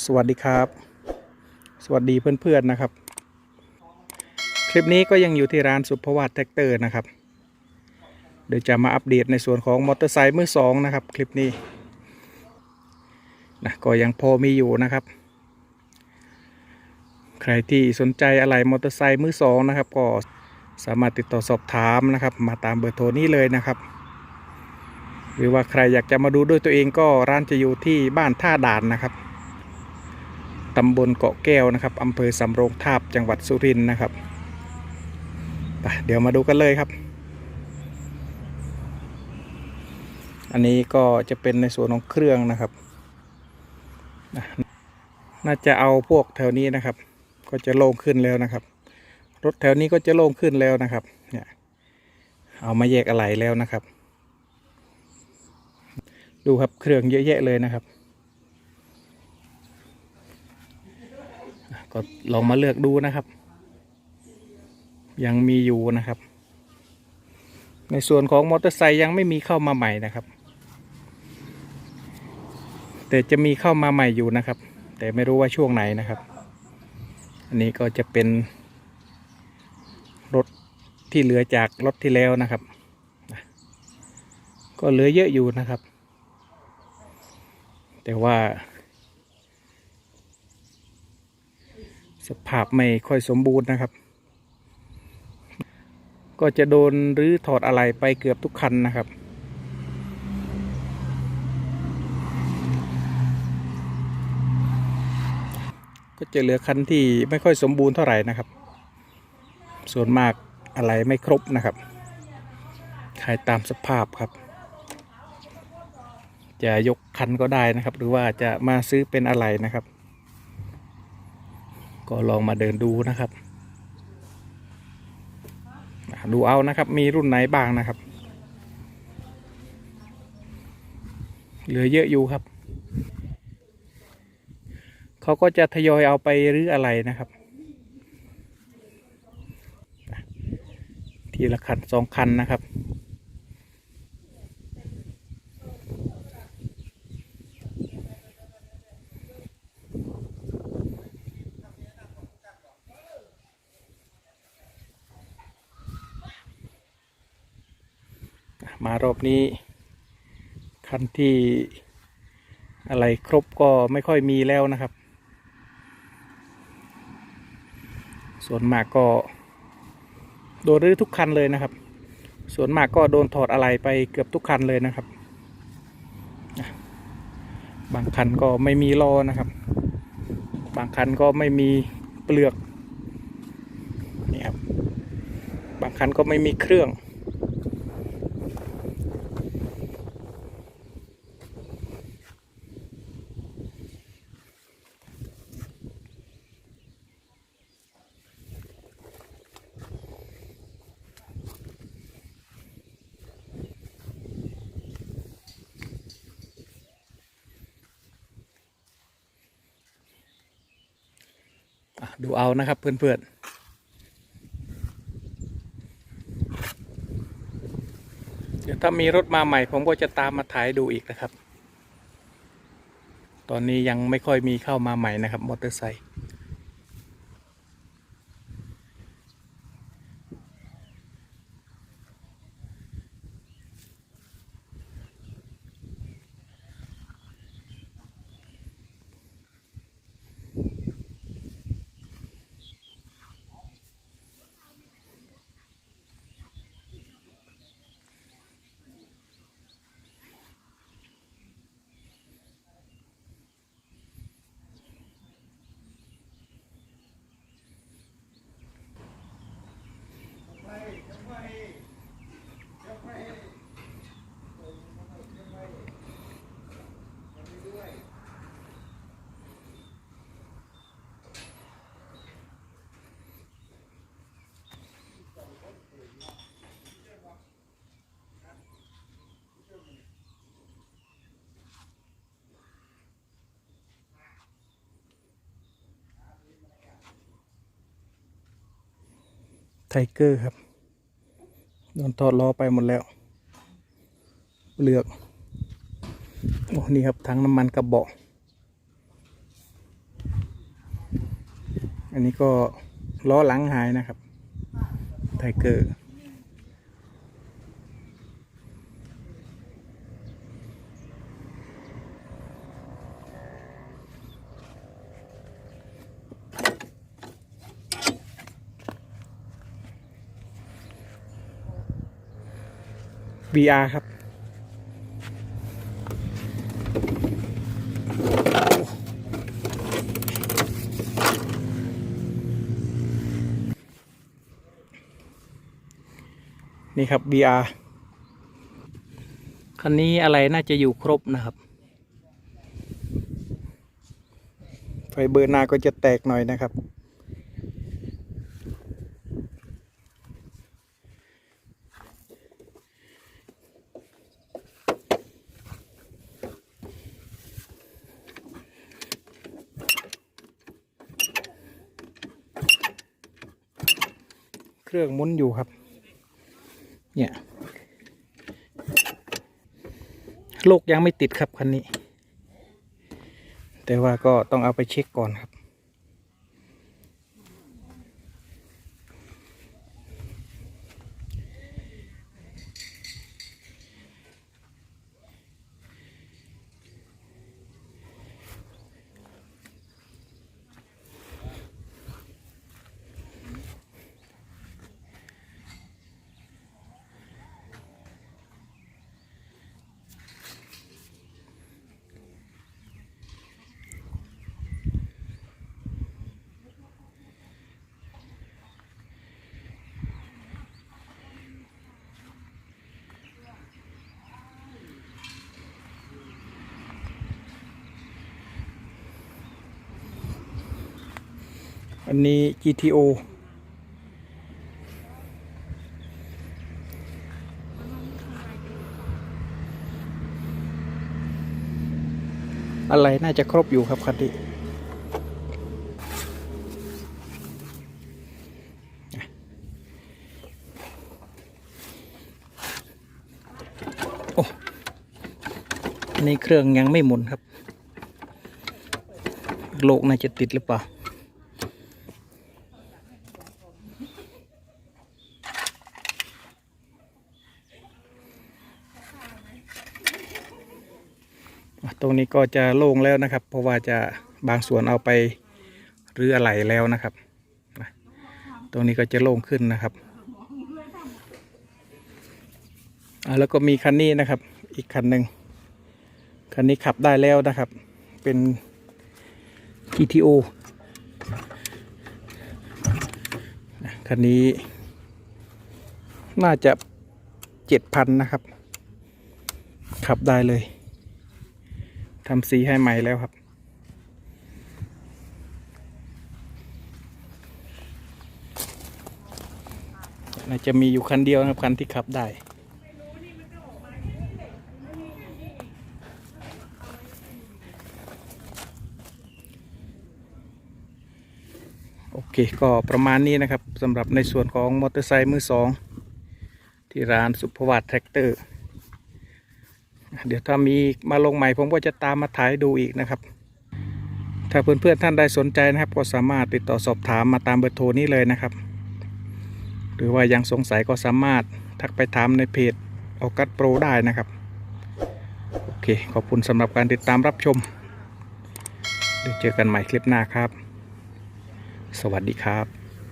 สวัสดีครับ สวัสดีเพื่อนๆนะครับ คลิปนี้ก็ยังอยู่ที่ร้านสุภวัตแท็กเตอร์นะครับ เดี๋ยวจะมาอัปเดตในส่วนของมอเตอร์ไซค์มือสองนะครับ คลิปนี้นะก็ยังพอมีอยู่นะครับ ใครที่สนใจอะไรมอเตอร์ไซค์มือสองนะครับ ก็สามารถติดต่อสอบถามนะครับ มาตามเบอร์โทรนี้เลยนะครับ หรือว่าใครอยากจะมาดูด้วยตัวเองก็ร้านจะอยู่ที่บ้านท่าด่านนะครับ ตำบลเกาะแก้วนะครับอำเภอสำโรงทาบจังหวัดสุรินทร์นะครับเดี๋ยวมาดูกันเลยครับ อันนี้ก็จะเป็นในส่วนของเครื่องนะครับนะน่าจะเอาพวกแถวนี้นะครับ ก็จะโล่งขึ้นแล้วนะครับ รถแถวนี้ก็จะโล่งขึ้นแล้วนะครับ เนี่ย เอามาแยกอะไหล่แล้วนะครับ ดูครับเครื่องเยอะแยะเลยนะครับ ก็ลองมาเลือกดูนะครับ ยังมีอยู่นะครับ ในส่วนของมอเตอร์ไซค์ยังไม่มีเข้ามาใหม่นะครับ แต่จะมีเข้ามาใหม่อยู่นะครับ แต่ไม่รู้ว่าช่วงไหนนะครับ อันนี้ก็จะเป็นรถที่เหลือจากรถที่แล้วนะครับ ก็เหลือเยอะอยู่นะครับ แต่ว่า ภาพไม่ค่อยสมบูรณ์นะครับ ก็จะโดนรื้อถอดอะไรไปเกือบทุกคันนะครับ ก็จะเหลือคันที่ไม่ค่อยสมบูรณ์เท่าไหร่นะครับ ส่วนมากอะไรไม่ครบนะครับขายตามสภาพครับ จะยกคันก็ได้นะครับ หรือว่าจะมาซื้อเป็นอะไรนะครับ ก็ลองมาเดินดูนะครับ ดูเอานะครับ มีรุ่นไหนบ้างนะครับ เหลือเยอะอยู่ครับเขาก็จะทยอยเอาไปรื้ออะไรนะครับ ทีละคันสองคันนะครับ มารอบนี้ คันที่อะไรครบก็ไม่ค่อยมีแล้วนะครับ ส่วนมากก็โดนรื้อทุกคันเลยนะครับ ส่วนมากก็โดนถอดอะไรไปเกือบทุกคันเลยนะครับ บางคันก็ไม่มีล้อนะครับ บางคันก็ไม่มีเปลือกนี่ครับ บางคันก็ไม่มีเครื่อง ดูเอานะครับเพื่อนๆเดี๋ยวถ้ามีรถมาใหม่ผมก็จะตามมาถ่ายดูอีกนะครับ ตอนนี้ยังไม่ค่อยมีเข้ามาใหม่นะครับมอเตอร์ไซค์ ไทเกอร์ครับ โดนถอดล้อไปหมดแล้ว เปลือก โอ้ นี่ครับทั้งน้ำมันกระบอก อันนี้ก็ล้อหลังหายนะครับ ไทเกอร์ VR ครับ นี่ครับ VR คันนี้อะไรน่าจะอยู่ครบนะครับ ไฟเบอร์หน้าก็จะแตกหน่อยนะครับ เครื่องมุนอยู่ครับ เนี่ยโลกยังไม่ติดครับคันนี้ แต่ว่าก็ต้องเอาไปเช็คก่อนครับ อันนี้ GTO อะไรน่าจะครบอยู่ครับคันนี้โอ้อันเครื่องยังไม่หมุนครับ โลกน่าจะติดหรือเปล่า ตรงนี้ก็จะโล่งแล้วนะครับ เพราะว่าจะบางส่วนเอาไปรื้ออะไหล่แล้วนะครับตรงนี้ก็จะโล่งขึ้นนะครับอะแล้วก็มีคันนี้นะครับ อีกคันหนึ่งคันนี้ขับได้แล้วนะครับ เป็น GTO คันนี้น่าจะเจ็ดพันนะครับ ขับได้เลย ทำสีให้ใหม่แล้วครับน่าจะมีอยู่คันเดียวนะครับคันที่ขับได้โอเคก็ประมาณนี้นะครับสำหรับในส่วนของมอเตอร์ไซค์มือสองที่ร้านสุภวัตแทรกเตอร์ เดี๋ยวถ้ามีมาลงใหม่ผมก็จะตามมาถ่ายดูอีกนะครับ ถ้าเพื่อนๆท่านใดสนใจนะครับ ก็สามารถติดต่อสอบถามมาตามเบอร์โทรนี้เลยนะครับ หรือว่ายังสงสัยก็สามารถทักไปถามในเพจออกัสโปรได้นะครับ โอเค ขอบคุณสำหรับการติดตามรับชม เดี๋ยวเจอกันใหม่คลิปหน้าครับ สวัสดีครับ